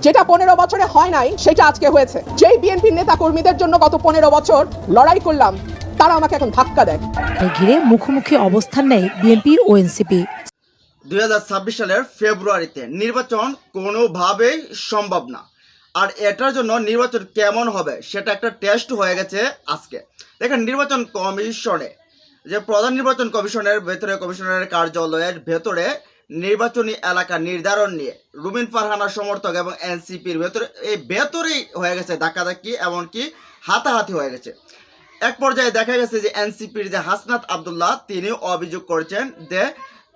যেটা পনেরো বছরে হয় নাই সেটা আজকে হয়েছে। যেই বিএনপির নেতা কর্মীদের জন্য গত পনেরো বছর লড়াই করলাম তারা আমাকে এখন ধাক্কা দেয়। ঘিরে মুখোমুখি অবস্থান নেয় বিএনপি ও এনসিপি দুই সালের ফেব্রুয়ারিতে নির্বাচন কোনোভাবেই সম্ভব না। আর এটার জন্য নির্বাচন কেমন হবে সেটা একটা টেস্ট হয়ে গেছে আজকে। দেখেন নির্বাচন কমিশনে যে প্রধান নির্বাচন কমিশনের ভেতরে কমিশনের কার্যালয়ের ভেতরে নির্বাচনী এলাকা নির্ধারণ নিয়ে রুমিন ফারহানার সমর্থক এবং এনসিপির ভেতরে এই ভেতরেই হয়ে গেছে ধাক্কাধাক্কি এমনকি হাতাহাতি হয়ে গেছে। এক পর্যায়ে দেখা গেছে যে এনসিপির যে হাসনাত আবদুল্লাহ তিনি অভিযোগ করেছেন যে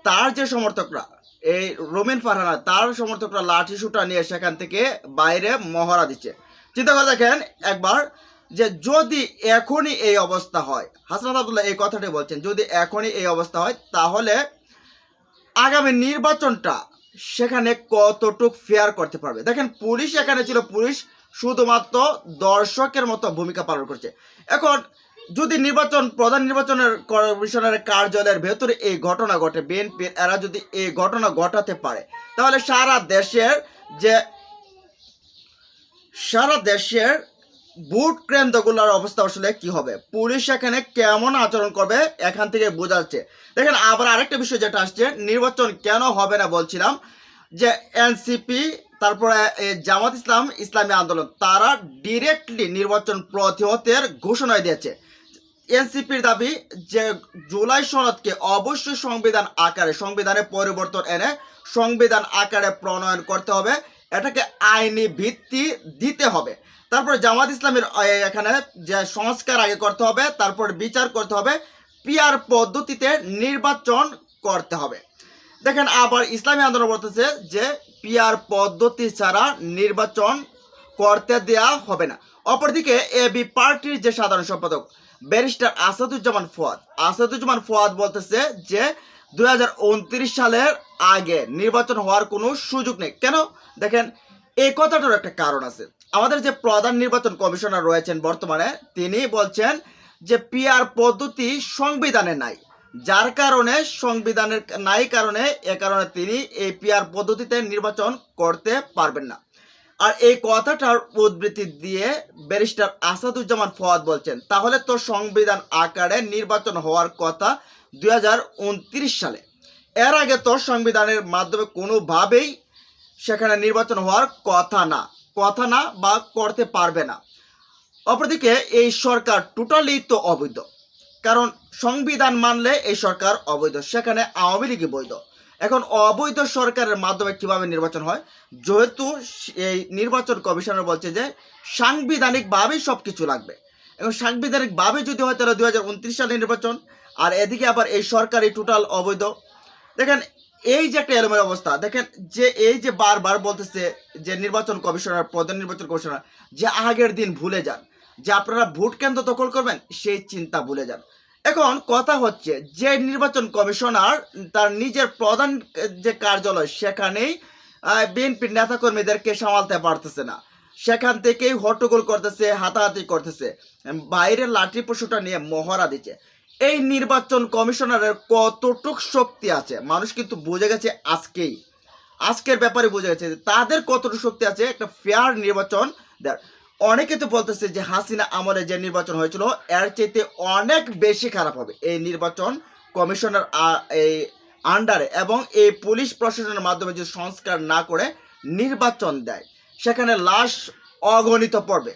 তার যে সমর্থকরা, এই রোমিন ফারহানা, তার সমর্থকরা লাঠি সুটা নিয়ে সেখান থেকে বাইরে মহড়া দিচ্ছে। চিন্তা করে দেখেন একবার যে যদি এখনই এই অবস্থা হয়, হাসনাত আবদুল্লাহ এই কথাটি বলছেন, যদি এখনই এই অবস্থা হয়, তাহলে আগামী নির্বাচনটা সেখানে কতটুক ফেয়ার করতে পারবে? দেখেন, পুলিশ এখানে ছিল পুলিশ, শুধুমাত্র দর্শকের মতো ভূমিকা পালন করছে। এখন, যদি নির্বাচন, প্রধান নির্বাচনের কমিশনের কার্যালয়ের ভেতরে এই ঘটনা ঘটে বিএনপির এরা যদি এই ঘটনা ঘটাতে পারে, তাহলে সারা দেশের যে, সারা দেশের বুট কেন্দ্রগুলোর অবস্থা আসলে কি হবে? পুলিশ এখানে কেমন আচরণ করবে? এখান থেকে বোঝা যাচ্ছে। দেখেন, আবার আরেকটা বিষয় যেটা আসছে, নির্বাচন কেন হবে না বলছিলাম, যে এনসিপি, তারপরে জামাত ইসলাম, ইসলামী আন্দোলন, তারা ডিরেক্টলি নির্বাচন প্রতিহতের ঘোষণা দিয়েছে। এনসিপির দাবি যে জুলাই সনদকে অবশ্যই সংবিধান আকারে সংবিধানে পরিবর্তন এনে সংবিধান আকারে প্রণয়ন করতে হবে। এটাকে আইনি ভিত্তি দিতে হবে। তারপরে জামাত ইসলামের এখানে যে সংস্কার আগে করতে হবে, তারপর বিচার করতে হবে, পিয়ার পদ্ধতিতে নির্বাচন করতে হবে। দেখেন, আবার ইসলামী আন্দোলন বলতেছে যে পিয়ার পদ্ধতি ছাড়া নির্বাচন করতে দেয়া হবে না। অপরদিকে এবি পার্টির যে সাধারণ সম্পাদক, ব্যারিস্টার আসাদুজ্জামান ফুয়াদ আসাদুজ্জামান ফুয়াদ বলতেছে যে দুই হাজার উনত্রিশ সালের আগে নির্বাচন হওয়ার কোনো সুযোগ নেই। কেন? দেখেন, এই কথাটার একটা কারণ আছে। আমাদের যে প্রধান নির্বাচন কমিশনার রয়েছেন বর্তমানে, তিনি বলছেন যে পিআর পদ্ধতি সংবিধানে নাই। যার কারণে সংবিধানের নাই কারণে, এ কারণে তিনি এই পিআর পদ্ধতিতে নির্বাচন করতে পারবেন না। আর এই কথাটার উদ্ধৃতি দিয়ে ব্যারিস্টার আসাদুজ্জামান ফওয়াদ বলছেন, তাহলে তো সংবিধান আকারে নির্বাচন হওয়ার কথা দুই হাজার উনত্রিশ সালে। এর আগে তো সংবিধানের মাধ্যমে কোনোভাবেই সেখানে নির্বাচন হওয়ার কথা না কথা না বা করতে পারবে না। অপরদিকে এই সরকার টোটালি তো অবৈধ, কারণ সংবিধান মানলে এই সরকার অবৈধ, সেখানে আওয়ামী লীগই বৈধ। এখন অবৈধ সরকারের মাধ্যমে কীভাবে নির্বাচন হয়? যেহেতু এই নির্বাচন কমিশনার বলছে যে সাংবিধানিকভাবেই সব কিছু লাগবে। এবং সাংবিধানিকভাবে যদি হয় তাহলে দু হাজার উনত্রিশ সালে নির্বাচন আর এদিকে আবার এই সরকারি টোটাল অবৈধ। দেখেন, এই যে একটা এলোমের অবস্থা, দেখেন যে এই যে বারবার বলতেছে যে নির্বাচন কমিশনার প্রধান নির্বাচন কমিশনার, যে আগের দিন ভুলে যান, যে আপনারা ভোট কেন্দ্র দখল করবেন, সেই চিন্তা ভুলে যান। এখন কথা হচ্ছে যে নির্বাচন কমিশনার, তার নিজের প্রধান যে কার্যালয়, সেখানেই বিএনপির নেতাকর্মীদেরকে সামালতে পারতেছে না। সেখান থেকেই হট্টগোল করতেছে, হাতাহাতি করতেছে। বাইরের লাঠি পশুটা নিয়ে মহড়া দিচ্ছে। এই নির্বাচন কমিশনারের কতটুক শক্তি আছে, মানুষ কিন্তু বুঝে গেছে আজকেই। আজকের ব্যাপারে বুঝে গেছে তাদের কতটুকু শক্তি আছে একটা ফেয়ার নির্বাচন দেওয়ার অনেকে তো বলতেছে যে হাসিনা আমলে যে নির্বাচন হয়েছিল, এর চাইতে অনেক বেশি খারাপ হবে। এই নির্বাচন কমিশনার এই আন্ডারে এবং এই পুলিশ প্রশাসনের মাধ্যমে যদি সংস্কার না করে নির্বাচন দেয় সেখানে লাশ অগণিত পড়বে।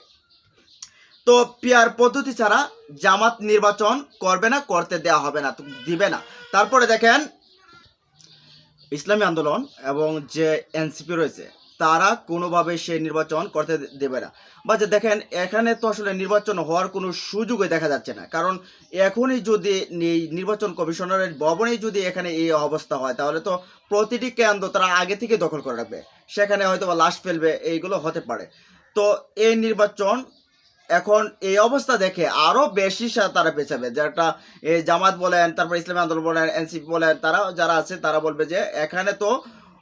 তো পিয়ার পদ্ধতি ছাড়া জামাত নির্বাচন করবে না, করতে দেয়া হবে না, দিবে না। তারপরে দেখেন, ইসলামী আন্দোলন এবং যে এনসিপি রয়েছে তারা কোনোভাবে সে নির্বাচন করতে দেবে না। বা যে দেখেন, এখানে তো আসলে নির্বাচন হওয়ার কোনো সুযোগই দেখা যাচ্ছে না। কারণ এখনই যদি এই নির্বাচন কমিশনারের ভবনেই যদি এখানে এই অবস্থা হয়, তাহলে তো প্রতিটি কেন্দ্র তারা আগে থেকে দখল করে রাখবে। সেখানে হয়তো বা লাশ ফেলবে, এইগুলো হতে পারে। তো এই নির্বাচন এখন এই অবস্থা দেখে আরও বেশি তারা পেছাবে। যেটা জামাত বলেন, তারপর ইসলামী আন্দোলন বলেন, এনসিপি বলেন তারা যারা আছে তারা বলবে যে এখানে তো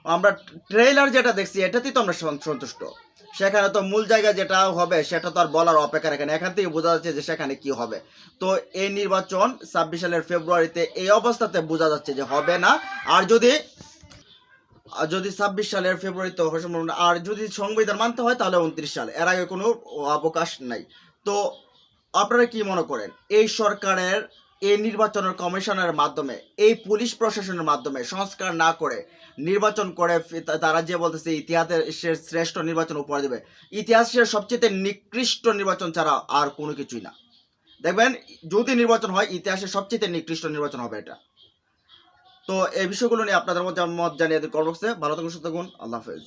আমরা ট্রেলার যেটা দেখছি, এটাতেই তো আমরা সন্তুষ্ট। সেখানে তো মূল জায়গা যেটা হবে, সেটা তো আর বলার অপেক্ষা রাখে না। এখান থেকে বোঝা যাচ্ছে যে সেখানে কি হবে। তো এই নির্বাচন ছাব্বিশ সালের ফেব্রুয়ারিতে এই অবস্থাতে বোঝা যাচ্ছে যে হবে না। আর যদি যদি ছাব্বিশ সালের ফেব্রুয়ারিতে আর যদি সংবিধান মানতে হয় তাহলে উনত্রিশ সাল। এর আগে কোনো অবকাশ নাই। তো আপনারা কি মনে করেন, এই সরকারের এই নির্বাচনের কমিশনের মাধ্যমে, এই পুলিশ প্রশাসনের মাধ্যমে সংস্কার না করে নির্বাচন করে তারা যে বলতেছে ইতিহাসের শ্রেষ্ঠ নির্বাচন উপহার দেবে। ইতিহাসের সবচেয়ে নিকৃষ্ট নির্বাচন ছাড়া আর কোনো কিছুই না। দেখবেন, যদি নির্বাচন হয়, ইতিহাসের সবচেয়ে নিকৃষ্ট নির্বাচন হবে এটা। তো এই বিষয়গুলো নিয়ে আপনাদের মত জানিয়ে দিন কর্মক্সে ভালো থাকুন, সুস্থ থাকুন। আল্লাহ হাফেজ।